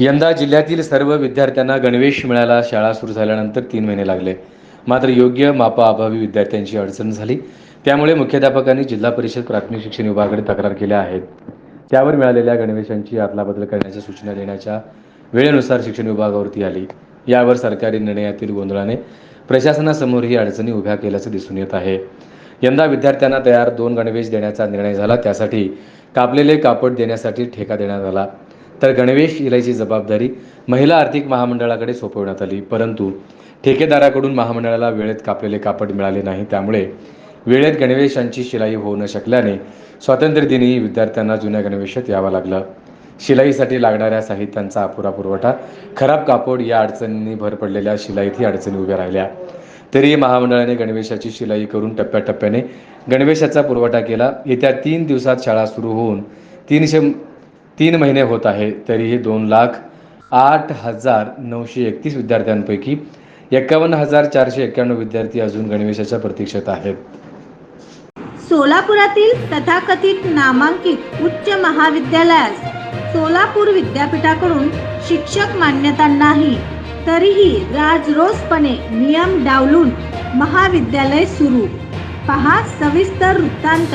यंदा जिल्ह्यातील सर्व विद्यार्थ्यांना गणवेश मिळायला शाळा सुरू झाल्यानंतर तीन महिने लागले. मात्र योग्य मापाअभावी विद्यार्थ्यांची अडचण झाली. त्यामुळे मुख्याध्यापकांनी जिल्हा परिषद प्राथमिक शिक्षण विभागाकडे तक्रार केल्या आहेत. त्यावर मिळालेल्या गणवेशांची अदलाबदल करण्याच्या सूचना देण्याच्या वेळेनुसार शिक्षण विभागावरती आली. यावर सरकारी निर्णयातील गोंधळाने प्रशासनासमोर ही अडचणी उभ्या केल्याचं दिसून येत आहे. यंदा विद्यार्थ्यांना तयार दोन गणवेश देण्याचा निर्णय झाला. त्यासाठी कापलेले कापड देण्यासाठी ठेका देण्यात आला. तर गणवेश इलायची जबाबदारी महिला आर्थिक महामंडळाकडे सोपवण्यात आली. परंतु ठेकेदाराकडून महामंडळाला वेळेत कापलेले कापड मिळाले नाही. त्यामुळे वेळेत गणवेशांची शिलाई होऊ न शकल्याने स्वातंत्र्यदिनी विद्यार्थ्यांना जुन्या गणवेशात यावं लागलं. शिलाईसाठी लागणाऱ्या साहित्यांचा अपुरा पुरवठा खराब कापड या अडचणींनी भर पडलेल्या शिलाईतही अडचणी उभ्या राहिल्या. तरीही महामंडळाने गणवेशाची शिलाई करून टप्प्याटप्प्याने गणवेशाचा पुरवठा केला. येत्या तीन दिवसात शाळा सुरू होऊन तीनशे तीन महिने होत आहे तरीही दोन लाख आठ हजार नऊशे एकतीस विद्यार्थ्यांपैकी एकावन्न हजार चारशे एक्क्याण्णव विद्यार्थी अजून गणवेशाच्या प्रतीक्षेत आहेत. सोलापुरातील तथाकथित नामांकित उच्च महाविद्यालयास सोलापूर विद्यापीठाकडून शिक्षक मान्यता नाही तरीही राजरोसपणे नियम डावलून महाविद्यालय सुरू. पहा सविस्तर वृत्तांत.